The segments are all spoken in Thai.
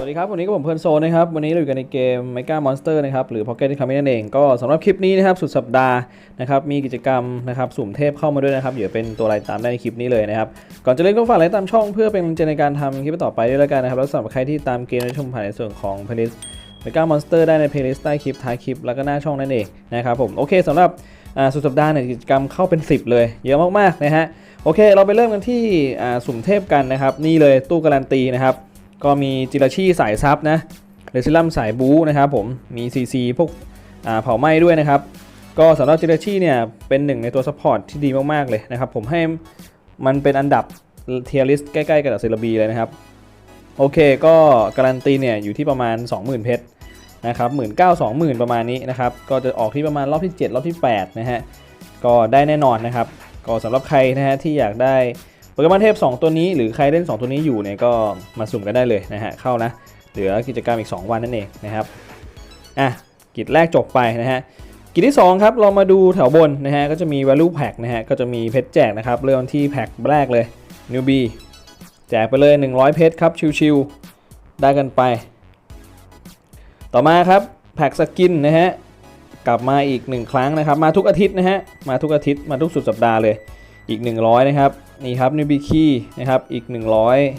สวัสดีครับ วันนี้ก็ผมเพลินโซนนะครับ วันนี้เราอยู่กันในเกม Mega Monster นะครับ หรือ Pocket c o m i นั่นเอง ก็สำหรับคลิปนี้นะครับ สุดสัปดาห์นะครับ มีกิจกรรมนะครับ สุ่มเทพเข้ามาด้วยนะครับ เดี๋ยวเป็นตัวรายตามได้ในคลิปนี้เลยนะครับ ก่อนจะเล่นก็ฝากไลค์ตามช่องเพื่อเป็นกำลังใจในการทำคลิปต่อไปด้วยแล้วกันนะครับ แล้วสำหรับใครที่ตามเกมและชมผ่านในส่วนของ playlist Mega Monster ได้ใน playlist ใต้คลิปท้ายคลิปแล้วก็หน้าช่องนั่นเองนะครับผม โอเคสำหรับสุดสัปดาห์เนี่ยกิจกรรมเข้าเป็น 10 เลย เยอะมากๆนะฮะ โอเค เราไปเริ่มกันที่สุ่มเทพกันนะครับ นี่เลยตู้การันตีนะครับ ก็มีจิราชีสายซับนะเรซิลัมสายบูนะครับผมมี CC พวกเผาไหม้ด้วยนะครับ ก็สำหรับจิราชีเนี่ยเป็นหนึ่งในตัวซัพพอร์ตที่ดีมากๆเลยนะครับผมให้มันเป็นอันดับเทียริสใกล้ๆ กับเซรบีเลยนะครับ โอเคก็การันตีเนี่ยอยู่ที่ประมาณ 20,000 เพชรนะครับหมื่นเก้าสองหมื่นประมาณนี้นะครับ ก็จะออกที่ประมาณรอบที่ 7 รอบที่ 8 นะฮะ ก็ได้แน่นอนนะครับ ก็สำหรับใครนะฮะที่อยากได้ โปเกมอนเทพ 2 ตัวนี้หรือใครเล่น 2 ตัวนี้อยู่เนี่ยก็มาสุ่มกันได้เลยนะฮะเข้านะเหลือกิจกรรมอีก 2 วันนั่นเองนะครับอะกิจแรกจบไปนะฮะกิจที่ 2 ครับ เรามาดูแถวบนนะฮะก็จะมี value pack นะฮะก็จะมีเพชรแจกนะครับเริ่มที่แพ็คแรกเลย newbie แจกไปเลย 100 เพชรครับชิวๆได้กันไป ต่อมาครับแพ็คสกินนะฮะกลับมาอีก 1 ครั้งนะครับมาทุกอาทิตย์นะฮะมาทุกอาทิตย์มาทุกสุดสัปดาห์เลย อีก 100 นะครับ นี่ครับนิบิคีนะครับอีก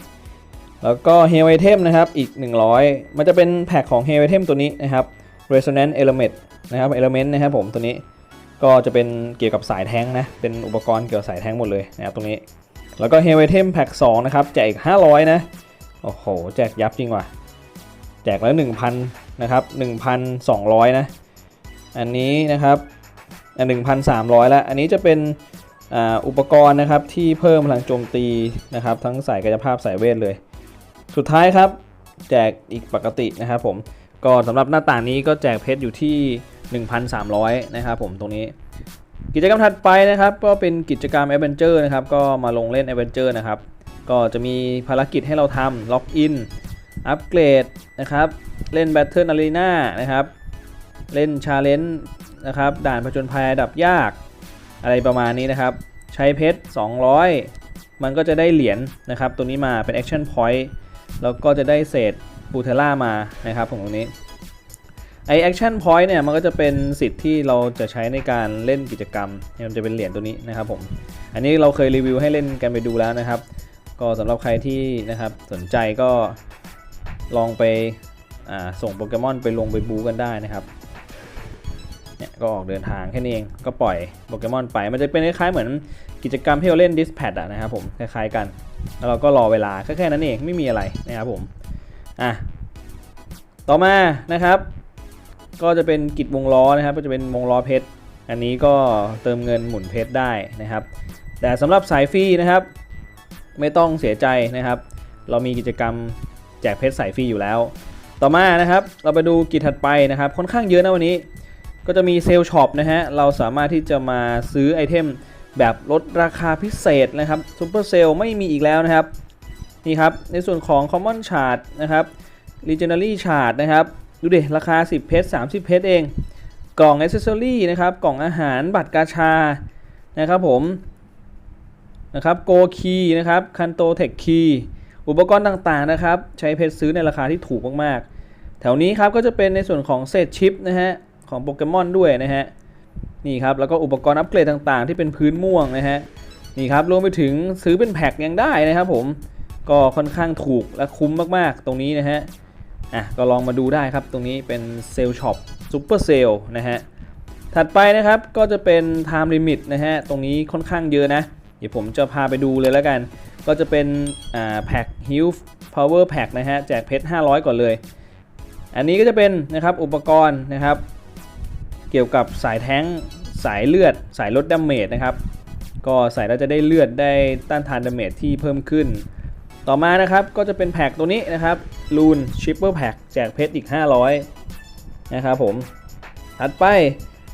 100 แล้วก็เฮลไอเทมนะครับอีก 100 มันจะเป็นแพ็คของเฮลไอเทมตัวนี้นะครับ Resonance Element นะครับ Element นะครับผมตัวนี้ก็จะเป็นเกี่ยวกับสายแท้งนะ เป็นอุปกรณ์เกี่ยวกับสายแท้งหมดเลยนะครับตรงนี้ แล้วก็เฮลไอเทมแพ็ค2นะครับแจกอีก 500 นะ โอ้โห แจกยับจริงว่ะ แจกแล้ว 1,000 นะครับ 1,200 นะ อันนี้นะครับอัน1,300 แล้ว อันนี้จะเป็น อุปกรณ์นะครับที่เพิ่มพลังโจมตีนะครับ ทั้งสายกายภาพสายเวทเลย สุดท้ายครับแจกอีกปกตินะครับผมก็สำหรับหน้าต่างนี้ก็แจกเพชรอยู่ที่ 1,300 นะครับผมตรงนี้ กิจกรรมถัดไปนะครับ ก็เป็นกิจกรรม a อ v e n g e r นะครับ ก็มาลงเล่น a อ v e n g e r นะครับ ก็จะมีภารกิจให้เราทำล็อกอินอัปเกรดนะครับ เล่น Battle Arena นะครับ เล่น Challenge นะครับ ด่านผจญภัยระดับยาก อะไรประมาณนี้นะครับ ใช้เพชร 200 มันก็จะได้เหรียญนะครับ ตัวนี้มาเป็น Action Point แล้วก็จะได้เศษบูเทล่ามานะครับผมตรงนี้ไอ Action Point เนี่ยมันก็จะเป็นสิทธิ์ที่เราจะใช้ในการเล่นกิจกรรมมันจะเป็นเหรียญตัวนี้นะครับผม อันนี้เราเคยรีวิวให้เล่นกันไปดูแล้วนะครับ ก็สำหรับใครที่นะครับสนใจก็ลองไปส่งโปเกมอนไปลงไปบูกันได้นะครับ เนี่ยก็ออกเดินทางแค่นี้เองก็ปล่อยโปเกมอนไป มันจะเป็นคล้ายๆเหมือนกิจกรรมที่เราเล่นดิสแพดอะนะครับผมคล้ายๆกัน แล้วเราก็รอเวลาแค่แค่นั้นเองไม่มีอะไรนะครับผมอะต่อมานะครับ ก็จะเป็นกิจวงล้อนะครับ ก็จะเป็นวงล้อเพชรอันนี้ก็เติมเงินหมุนเพชรได้นะครับ แต่สำหรับสายฟรีนะครับ ไม่ต้องเสียใจนะครับ เรามีกิจกรรมแจกเพชรสายฟรีอยู่แล้ว ต่อมานะครับ เราไปดูกิจถัดไปนะครับ ค่อนข้างเยอะนะวันนี้ ก็จะมีเซลล์ช็อปนะฮะ เราสามารถที่จะมาซื้อไอเทมแบบลดราคาพิเศษนะครับซูเปอร์เซลล์ไม่มีอีกแล้วนะครับ นี่ครับ ในส่วนของ Common Chart นะครับ Legendary Chart นะครับ ดูดิราคา 10 เพชร30 เพชรเอง กล่อง Accessory นะครับ กล่องอาหารบัตรกาชานะครับผมนะครับ Go Key นะครับ Kanto Tech Key อุปกรณ์ต่างๆนะครับ ใช้เพชรซื้อในราคาที่ถูกมากๆ แถวนี้ครับก็จะเป็นในส่วนของเศษชิปนะฮะ ของโปเกมอนด้วยนะฮะนี่ครับแล้วก็อุปกรณ์อัปเกรดต่างๆ ที่เป็นพื้นม่วงนะฮะนี่ครับรวมไปถึงซื้อเป็นแพ็คยังได้นะครับผมก็ค่อนข้างถูกและคุ้มมากๆ ตรงนี้นะฮะอะก็ลองมาดูได้ครับตรงนี้เป็นเซลล์ช็อปซูเปอร์เซลล์นะฮะถัดไปนะครับก็จะเป็น time limit นะฮะตรงนี้ค่อนข้างเยอะนะ เดี๋ยวผมจะพาไปดูเลยแล้วกัน ก็จะเป็นอ่าแพ็ค Heal Power Pack นะฮะแจกเพชร500 ก่อนเลย อันนี้ก็จะเป็นนะครับอุปกรณ์นะครับ เกี่ยวกับสายแท้งสายเลือด สายลดดาเมจนะครับ ก็ใส่แล้วจะได้เลือดได้ต้านทานดาเมจที่เพิ่มขึ้น ต่อมานะครับก็จะเป็นแพ็คตัวนี้นะครับลูนชิปเปอร์แพ็คแจกเพชรอีก 500 นะครับผมถัดไป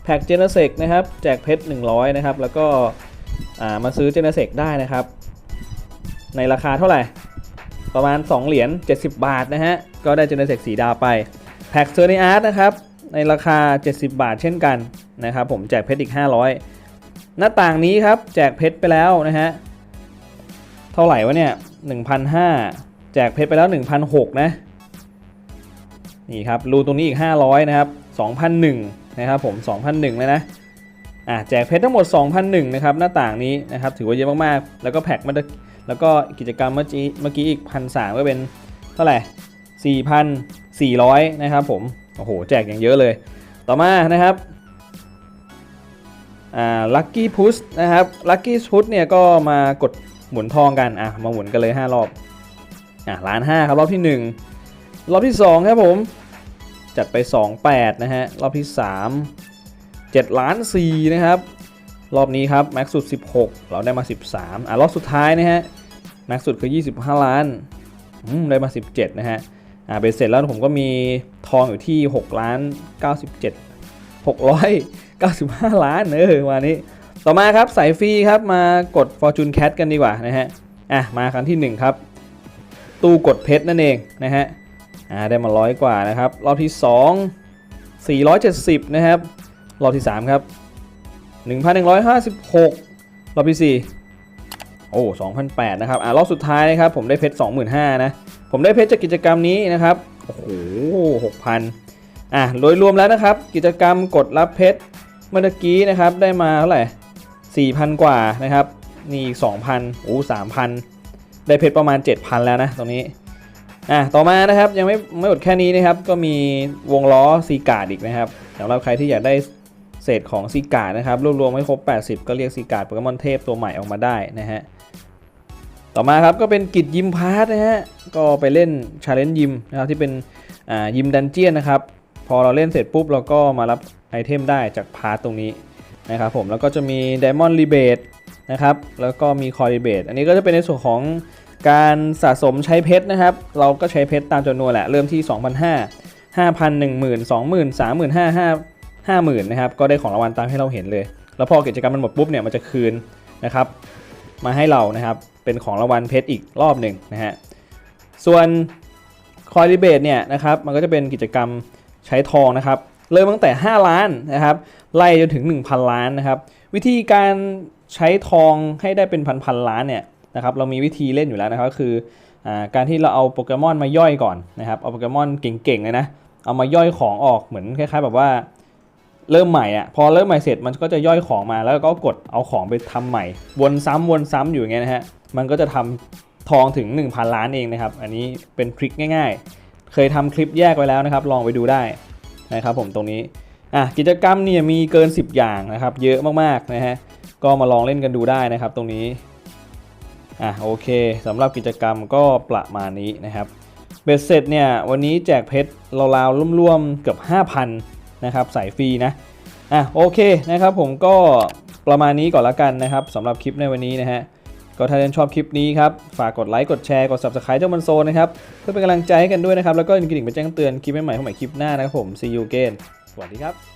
แพ็คเจเนเซกนะครับแจกเพชร 100 นะครับ แล้วก็มาซื้อเจเนเซกได้นะครับ ในราคาเท่าไหร่ ประมาณ 2 เหรียญ70 บาทนะฮะ ก็ได้เจเนเซกสีดาไป แพ็คเซอร์นิอาร์ตนะครับ ในราคา 70 บาทเช่นกันนะครับผมแจกเพชรอีก 500 หน้าต่างนี้ครับแจกเพชรไปแล้วนะฮะเท่าไหร่วะเนี่ย1,500 แจกเพชรไปแล้ว 1,600 นะนี่ครับรูตรงนี้อีก 500 นะครับ 2,001 นะครับผม 2,001 เลยนะอะแจกเพชรทั้งหมด 2,001 นะครับหน้าต่างนี้นะครับถือว่าเยอะมากๆ แล้วก็แพ็คมันแล้วก็กิจกรรมเมื่อกี้เมื่อกี้อีก 1,300 ก็เป็นเท่าไหร่4,400 นะครับผม โอ้โห แจกอย่างเยอะเลย ต่อมานะครับอ่าลัคกี้พุชนะครับลัคกี้พุชเนี่ยก็มากดหมุนทองกันอะมาหมุนกันเลย 5 รอบอะล้านห้าครับรอบที่ 1 รอบที่ 2 ครับผม จัดไป 28 นะฮะ รอบที่ 3 7 ล้าน4นะครับ รอบนี้ครับแม็กสุด 16 เราได้มา 13 อะ รอบสุดท้ายนะฮะแม็กสุดคือ 25 ล้านอืมได้มา 17 นะฮะ อ่าเบ็ดเสร็จแล้วผมก็มีทองอยู่ที่6ล้าน97 695 ล้านเออวันนี้ ต่อมาครับสายฟรีครับมากด Fortune Cat กันดีกว่านะฮะอะมาครั้งที่ 1 ครับ ตู้กดเพชรนั่นเองนะฮะอ่าได้มาร้อยกว่านะครับ รอบที่ 2 470 นะครับ รอบที่ 3 ครับ 1,156 รอบที่ 4 โอ้2,008นะครับ อ่ารอบสุดท้ายนะครับ ผมได้เพชร25,000นะ ผมได้เพชรจากกิจกรรมนี้นะครับ โอ้โห6,000 อะ โดยรวมแล้วนะครับ กิจกรรมกดรับเพชรเมื่อกี้นะครับ ได้มาเท่าไหร่4,000 กว่านะครับ นี่อีก2,000โอ้3,000 ได้เพชรประมาณ 7,000 แล้วนะ ตรงนี้ อะ ต่อมานะครับ ยังไม่ไม่หมดแค่นี้นะครับ ก็มีวงล้อซีการ์ดอีกนะครับสำหรับใครที่อยากได้เศษของซีการ์ดนะครับ รวบรวมไม่ครบ 80 ก็เรียกซีการ์ดโปเกมอนเทพตัวใหม่ออกมาได้นะฮะ ต่อมาครับก็เป็นกิจยิมพาร์ทนะฮะก็ไปเล่นชาเลนจ์ยิมนะครับที่เป็นอ่ายิมดันเจียนนะครับพอเราเล่นเสร็จปุ๊บเราก็มารับไอเทมได้จากพาร์ทตรงนี้นะครับผมแล้วก็จะมี Diamond Rebate นะครับแล้วก็มี Core Rebate อันนี้ก็จะเป็นในส่วนของการสะสมใช้เพชรนะครับ เราก็ใช้เพชรตามจำนวนแหละ เริ่มที่ 2,500 5,000 10,000 20,000 30,000 5 50,000นะครับก็ได้ของรางวัลตามให้เราเห็นเลย แล้วพอกิจกรรมมันหมดปุ๊บเนี่ยมันจะคืนนะครับมาให้เรานะครับ เป็นของรางวัลเพชรอีกรอบหนึ่งนะฮะ ส่วนคอยริเบตเนี่ยนะครับมันก็จะเป็นกิจกรรมใช้ทองนะครับ เริ่มตั้งแต่ 5 ล้านนะครับไล่จนถึง 1,000 ล้านนะครับ วิธีการใช้ทองให้ได้เป็นพันๆล้านเนี่ยนะครับเรามีวิธีเล่นอยู่แล้วนะครับก็คืออการที่เราเอาโปเกมอนมาย่อยก่อนนะครับเอาโปเกมอนเก่งๆเลยนะเอามาย่อยของออกเหมือนคล้าย ๆ แบบว่าเริ่มใหม่อะพอเริ่มใหม่เสร็จมันก็จะย่อยของมาแล้วก็กดเอาของไปทำใหม่ วนซ้ำวนซ้ำอยู่อย่างเงี้ยนะฮะ มันก็จะทำทองถึง 1,000 ล้านเองนะครับ อันนี้เป็นทริคง่าย ๆ เคยทำคลิปแยกไว้แล้วนะครับ ลองไปดูได้นะครับผมตรงนี้อะกิจกรรมเนี่ยมีเกิน 10 อย่างนะครับ เยอะมากๆนะฮะก็มาลองเล่นกันดูได้นะครับ ตรงนี้อะโอเคสำหรับกิจกรรมก็ประมาณนี้นะครับเบ็ดเสร็จเนี่ยวันนี้แจกเพชรราวๆร่วมๆเกือบ 5,000นะครับใส่ฟรีนะอะโอเคนะครับผมก็ประมาณนี้ก่อนละกันนะครับสำหรับคลิปในวันนี้นะฮะ ก็ถ้าท่านชอบคลิปนี้ครับ ฝากกดไลค์กดแชร์กด subscribe เจ้ามันโซนนะครับ เพื่อเป็นกำลังใจให้กันด้วยนะครับ แล้วก็กระดิ่งไปแจ้งเตือนคลิปใหม่ๆของใหม่คลิปหน้านะครับผม see you again สวัสดีครับ